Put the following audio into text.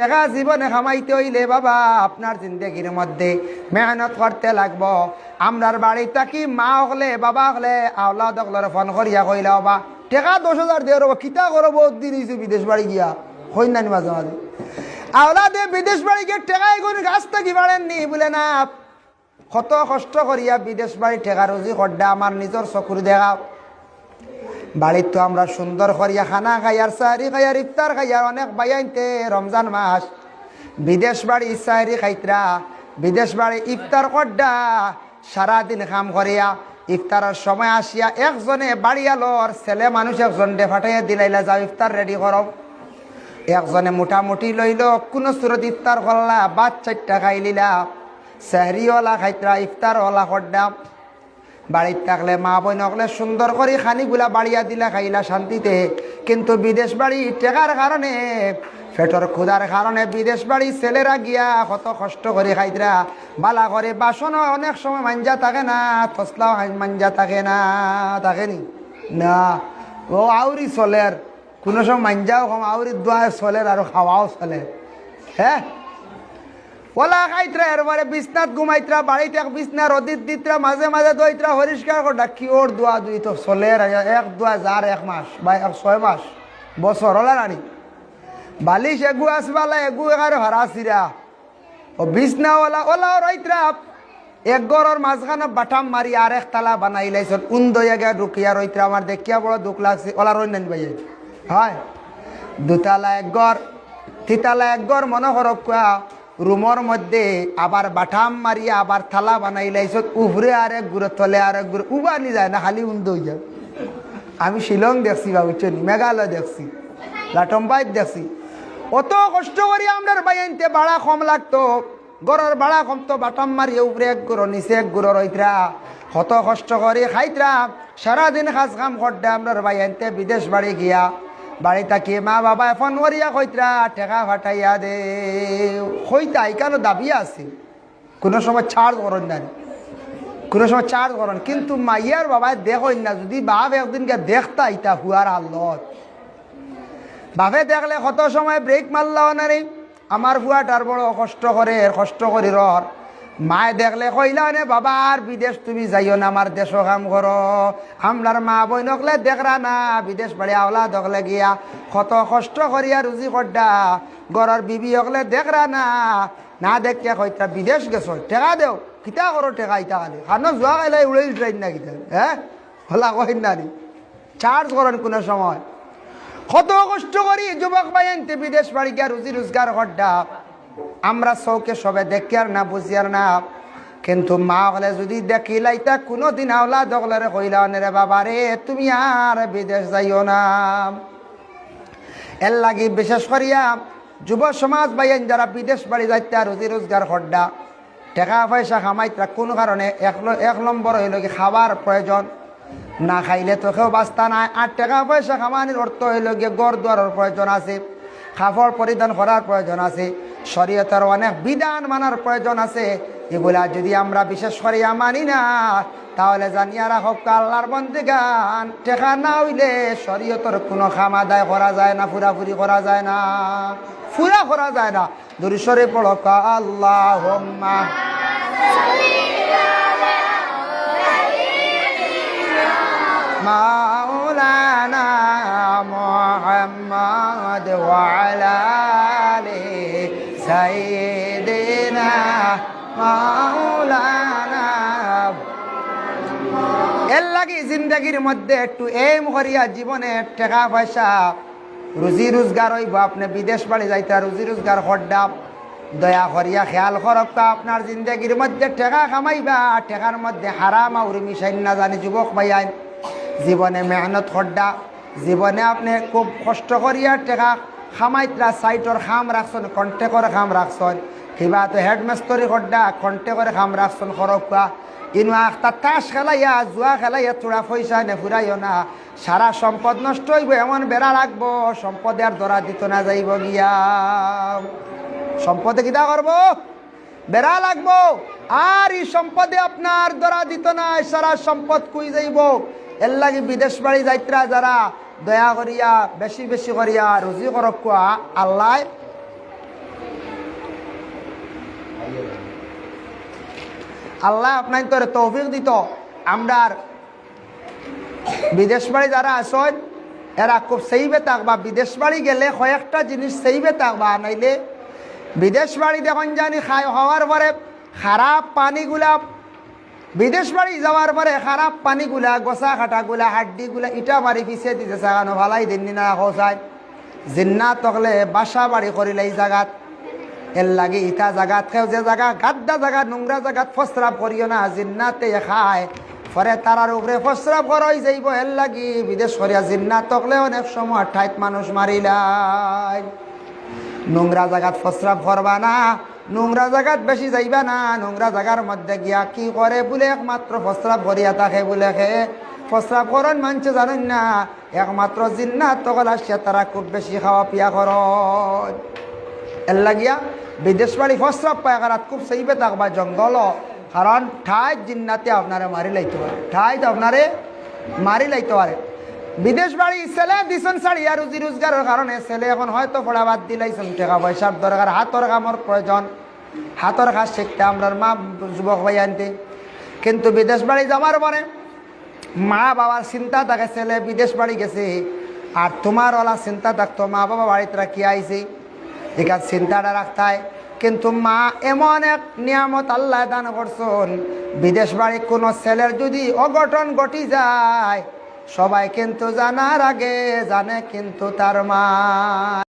টাকা জীবনে কামাইতে হইলে বাবা, আপনার জিন্দগির মধ্যে মেহনত করতে লাগবো। আমরার বাড়ি থাকি মা হলে, বাবা হলে? আওলাদ হকলরে ফোন করিয়া কইলা, বাবা, টাকা দশ হাজার দিয়ে রব, কিতা করো বহুত দিন হয়েছে বিদেশ বাড়ি গিয়া। হইন নানি মাঝে মাঝে। আওলাদে বিদেশ বাড়ি গিয়ে টেকাই করে গাছ থাকি বাড়েননি বলে না। কত কষ্ট করিয়া বিদেশ বাড়ি টেকা রুজি করডা আমার নিজের চকুর দেখা। বাড়ির তো আমরা সুন্দর করিয়া খানা খাইয়ার, সাহারি খাইয়ার, ইফতার খাইয়ার অনেক বাইয়াইতে রমজান মাস। বিদেশ বাড়ি সাহারি খাইতরা, বিদেশ বাড়ি ইফতার করডা, সারাদিন কাম করিয়া ইফতারের সময় আসিয়া একজনে বাড়ি ছেলে মানুষ একজন ডে ফাটাইয়া দিলাইলা যাও, ইফতার রেডি করো। একজনে মোটামুটি লইল, কোনো সুরত ইফতার করলা, বাদ চারটা খাই লিলা সেহরিওয়ালা খাইতরা, ইফতারওয়ালা করডা। বাড়িত থাকলে মা বোন হকলে সুন্দর করে খানিগুলা বাড়িয়া দিলা খাইলা শান্তিতে। কিন্তু বিদেশ বাড়ি টেকার কারণে পেটর ক্ষুধার কারণে বিদেশ বাড়ি ছেলেরা গিয়া কত কষ্ট করে খাইতরা। বালা করে বাসনও অনেক সময় মাঞ্জা থাকে না তসলাও মাঞ্জা থাকে না থাকেনি না? ও আউরি চলের। কোনো সময় মাঞ্জাও কম, আউরি দোয়া চলের আর খাওয়াও চলে। হ্যাঁ ওলা খাইত্রা এরপরে বিছনাত ঘুমাইত্রা বাড়িতে বিছনা রদিত দিত্রা মাঝে মাঝে দইত্রা হরিষ্কার করে কি ওর দোয়া দুই তো চলে এক দোয়া যার এক মাস বা এক ছয় মাস বছর ওলা রানি বালিশ এগু আসবালা, এগু এগারে হরাসিরা ও বিছনা ওলা ওলা রইত্রা এক গড়র মাঝখানে বাটাম মারি আর এক তালা বানাই লাইছত উন দইয়া গিয়া ঢুকিয়া রইত্রা আমার দেখিয়া বড় দুঃখ লাগছে। ওলা রই নেন ভাই হয়। দুতালা এক গড়, তিতালা এক গড় মনে হরক রুমর মধ্যে আবার বাটাম মারিয়া আবার থালা বানাই লাইছত উভরে আর এক গুড়ে, তলে আর এক গুড়ে উবানি যায় না খালি উন্দ যায়। আমি শিলং দেখছি বা বুঝছেন মেঘালয় দেখছি লাটম্বাইত দেখছি। অত কষ্ট করি আমরা বাইনতে ভাড়া কম লাগতো। গড়ের ভাড়া কম তো বাটাম মারিয়ে উপরে এক গুড়ো, নিচে এক গুড়ো রইতরা। কত কষ্ট করে খাইতরা। সারাদিন কাজ কাম করতে আমরা বাইনতে বিদেশ বাড়ি গিয়া। বাড়ি থাকি মা বাবা ফোন করিয়া কইতরা? টেকা ফাটাইয়া দে। কইতা এখানে দাবি আছে। কোনো সময় ছাড় করেন না কোনো সময় চার্জ করেন কিন্তু মাইয়ার বাবা দেখেন না, যদি বাপ একদিনকে দেখতা ইতা হুয়ার আল্লত বাপে দেখলে কত সময় ব্রেক মারলাও না রে। আমার হুয়াটার বড় কষ্ট করে, কষ্ট করি রর মায়ে দেখলে কইলা, নে বাবা, আর বিদেশ তুমি যাইও না, আমার দেশ কাম করো। আমলার মা বই নকলে দেখরা না, বিদেশ বাড়ি আওলা দকলে গিয়া, কত কষ্ট করিয়া রুজি করডা গড়র বিবি হকলে দেখরা না না দেখতে কইতা, বিদেশ গেছো টেকা দেও, কিতা করো টেকা ইতা খালি? খানো যোৱা কাইলে উড়াইল ট্রেন না কিতা হ্যাঁ হলা কইন না চার্জ করেন কোনো সময়? কত কষ্ট করি যুবক বাইনতে বিদেশ বাড়ি গিয়া রুজি রোজগার করডা আমরা চৌকে সবে দেখি আর না বুঝি আর না। কিন্তু মা হলে যদি দেখি লাইতা কোনো দিন আওলা দগলারে কইলা রে বাবা রে, তুমি আর বিদেশ যাইও না। এর লাগি বিশেষ করিয়া যুব সমাজ বাইন যারা বিদেশ বাড়ি যাইতে রুজি রোজগার করডা টাকা পয়সা খামাইতা কোন কারণে এক নম্বর হইল কি খাবার প্রয়োজন। না খাইলে তো কেউ বাস্তা নাই। আর টাকা পয়সা খামানির অর্থ হইল গিয়ে গড় দুয়ারের প্রয়োজন আছে খাফড় পরিধান করার প্রয়োজন আছে। শরীয়তের অনেক বিধান মানার প্রয়োজন আছে। এগুলা যদি আমরা বিশেষ করে মানি না, তাহলে জানিয়া রাখো কাল্লার বন্দি গান টেকা না হইলে শরীয়তর কোনো খামাদায় করা যায় না, ফুরাফুরি করা যায় না। ফুরা করা যায় না। দূর সরে পড়ো কাল্লাহ মাওলানা মোহাম্মদ ওয়ালা সাইদেনা মাওলানা। এর লাগে জিন্দগির মধ্যে একটু এম করিয়া জীবনে টাকা পয়সা রুজি রোজগার হইব। আপনি বিদেশ বাড়ি যাইতে রুজি রোজগার হরডা দয়া করিয়া খেয়াল করক আপনার জিন্দগির মধ্যে টেকা কামাইবা, টেকার মধ্যে হারাম আউরি মিশাইন না জানি যুবক ভাইয়াই জীবনে মেহনত হরডা জীবনে আপনি খুব কষ্ট করিয়া টেকা খামাইতরা সাইটর খাম রাখছেন কণ্ঠে করে খাম রাখছেন কিবা তো হেডমাস্টরি হড্ডা কণ্ঠে করে খাম রাখছেন খরকা ইনু আখতা তাস খেলাইয়া জুয়া খেলাইয়া তোরা পয়সা নে ফুরাইও না। সারা সম্পদ নষ্ট হইব, এমন বেড়া রাখব সম্পদে আর ধরা দিত না যাইব গিয়া। সম্পদে কিতা করব বেড়া লাগবো। আর এই সম্পদে আপনার ধরা দিত না সারা সম্পদ কুই যাইব। এর লাগি বিদেশ বাড়ি যাইত্রা যারা দয়া করিয়া, বেশি বেশি করিয়া রুজি করক আল্লাহ। আল্লাহ আপনার তোর তৌফিক দিত। আমরার বিদেশ বাড়ি যারা আসন এরা খুব সেইবে থাকবা বিদেশ বাড়ি গেলে কয়েকটা জিনিস সেইবে থাকবা নাইলে বিদেশ বাড়ি দেখুন জানি খাই হওয়ার পরে খারাপ পানিগুলা বিদেশ বাড়ি যাওয়ার পরে খারাপ পানিগুলা গোসা খাটাগুলা, হাড্ডিগুলা ইটা মারি পিছিয়ে দিতে চাগানো ভালাই দিন না খোসায় জিন্না তকলে বাসা বাড়ি করিলে এই জাগাত। এর লাগে ইটা জাগাত খেও যে জায়গা গাদ্দা জায়গা নোংরা জায়গাত ফসরাপ করিও না, জিন্নাতে খায়। পরে তারার উপরে ফসরাপ করই যাইব, এর লাগি বিদেশ করিয়া জিন্নাত তকলে অনেক সময় ঠাইত মানুষ মারিলাই। নোংরা জায়গাত ফসরাপ করবা না নোংরা জায়গাত বেশি যাইবা না, নোংরা জায়গার মধ্যে গিয়া কি করে বলে? একমাত্র ফসরাপ করিয়া থাকে বলে খে ফসরাপ করন মানছে জানেন না? একমাত্র জিন্নাত তখন আসছে তারা খুব বেশি খাওয়া পিয়া করন এর লাগিয়া বিদেশ বাড়ি পায় পায়গারাত খুব সেইবে থাকবা জঙ্গল কারণ ঠাই জিন্নাতে আপনারে মারি লাইতে পারে ঠাইত আপনারে মারি লাইতে পারে বিদেশ বাড়ি ছেলে দিছন শাড়ি আর রুজি রোজগারের কারণে ছেলে এখন হয়তো পড়া বাদ দিলাইছেন টাকা পয়সার দরকার হাতর কামর প্রয়োজন হাতর কাজ শিখতে আমরা মা যুবক ভাই আনতে। কিন্তু বিদেশ বাড়ি যাওয়ার পরে মা বাবার চিন্তা থাকে, ছেলে বিদেশ বাড়ি গেছে, আর তোমার ওলা চিন্তা থাকতো, মা বাবা বাড়িতে রাখি আইছে? এখান চিন্তাটা রাখতে হয়। কিন্তু মা এমন এক নিয়ামত আল্লাহ দান করছেন, বিদেশ বাড়ি কোনো ছেলের যদি অঘটন ঘটি যায়, সবাই কিন্তু জানার আগে জানে কিন্তু তার মা।